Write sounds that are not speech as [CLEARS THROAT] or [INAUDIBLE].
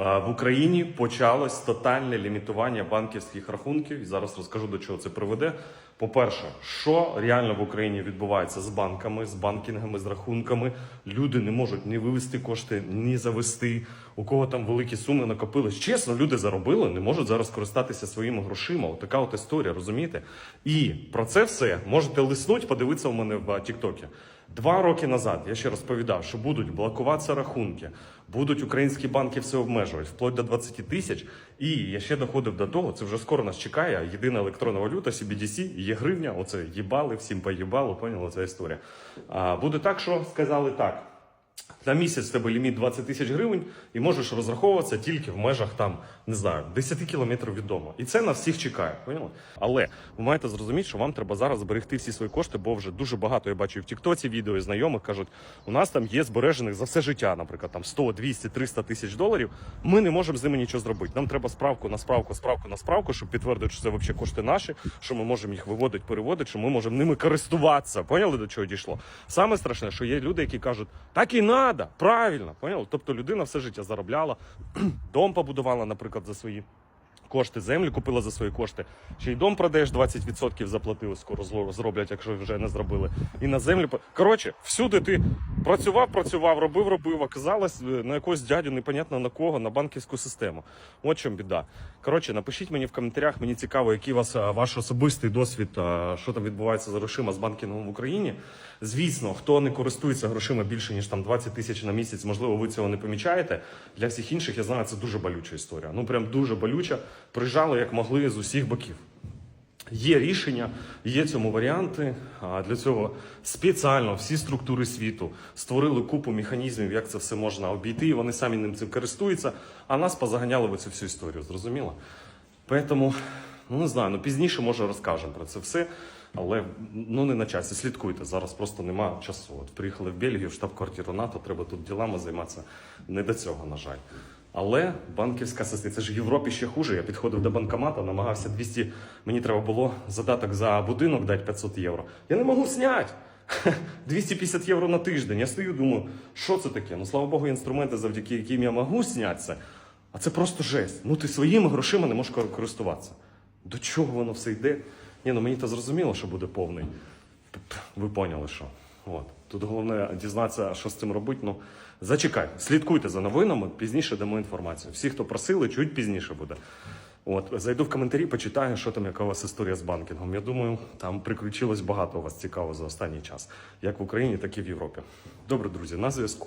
В Україні почалось тотальне лімітування банківських рахунків. І зараз розкажу до чого це приведе. По-перше, що реально в Україні відбувається з банками, з банкінгами, з рахунками. Люди не можуть ні вивести кошти, ні завести. У кого там великі суми накопились. Чесно, люди заробили, не можуть зараз користатися своїми грошима. От така от історія, розумієте? І про це все можете лиснуть, подивитися у мене в Тіктокі. Два роки назад я ще розповідав, що будуть блокуватися рахунки, будуть українські банки все обмежувати, вплоть до 20 тисяч. І я ще доходив до того, це вже скоро нас чекає. Єдина електронна валюта, CBDC, є гривня. Оце їбали, всім поїбало, поняли ця історія. А буде так, що сказали так. На місяць в тебе ліміт 20 тисяч гривень, і можеш розраховуватися тільки в межах там, не знаю, 10 кілометрів від дому. І це на всіх чекає. Поняли? Але ви маєте зрозуміти, що вам треба зараз зберегти всі свої кошти, бо вже дуже багато я бачу в Тіктоці відео і знайомих кажуть, у нас там є збережених за все життя, наприклад, там 100, 200, 300 тисяч доларів. Ми не можемо з ними нічого зробити. Нам треба справку на справку, справку на справку, щоб підтвердити, що це взагалі кошти наші, що ми можемо їх виводити, переводити, що ми можемо ними користуватися. Поняли до чого дійшло? Саме страшне, що є люди, які кажуть, так і надо, правильно, поняв? Тобто людина все життя заробляла, [CLEARS THROAT] дом побудувала, наприклад, за свої. Кошти землю купила за свої кошти. Ще й дом продаєш 20% заплатили, скоро зроблять, якщо вже не зробили. І на землю коротше, всюди ти працював, працював, робив, робив. Оказалось е, на якогось дядю, непонятно на кого, на банківську систему. От чому біда. Коротше, напишіть мені в коментарях. Мені цікаво, який у вас е, ваш особистий досвід, е, що там відбувається з грошима з банкінгом в Україні. Звісно, хто не користується грошима більше ніж там 20 тисяч на місяць, можливо, ви цього не помічаєте. Для всіх інших я знаю, це дуже болюча історія. Ну прям дуже болюча. Приїжджали як могли з усіх боків. Є рішення, є цьому варіанти. А для цього спеціально всі структури світу створили купу механізмів, як це все можна обійти. і Вони самі ним цим користуються, а нас позаганяли в цю всю історію. Зрозуміло? Поэтому, ну не знаю, ну пізніше може розкажемо про це все. Але ну не на часі. Слідкуйте. Зараз просто нема часу. От приїхали в Бельгію, в штаб-квартиру НАТО, треба тут ділами займатися. Не до цього, на жаль. Але банківська система, це ж в Європі ще хуже. Я підходив до банкомата, намагався 200, мені треба було задаток за будинок дати 500 євро. Я не можу зняти. [LAUGHS] 250 євро на тиждень. Я стою, думаю, що це таке? Ну слава Богу, інструменти, завдяки яким я можу зняти це. А це просто жесть. Ну ти своїми грошима не можеш користуватися. До чого воно все йде? Ні, ну мені то зрозуміло, що буде повний. Ви поняли, що. От. Тут головне дізнатися, що з цим робити. Ну, зачекай, слідкуйте за новинами, пізніше дамо інформацію. Всі, хто просили, чуть пізніше буде. От, зайду в коментарі, почитаю, що там, яка у вас історія з банкінгом. Я думаю, там приключилось багато у вас цікаво за останній час, як в Україні, так і в Європі. Добре, друзі, на зв'язку.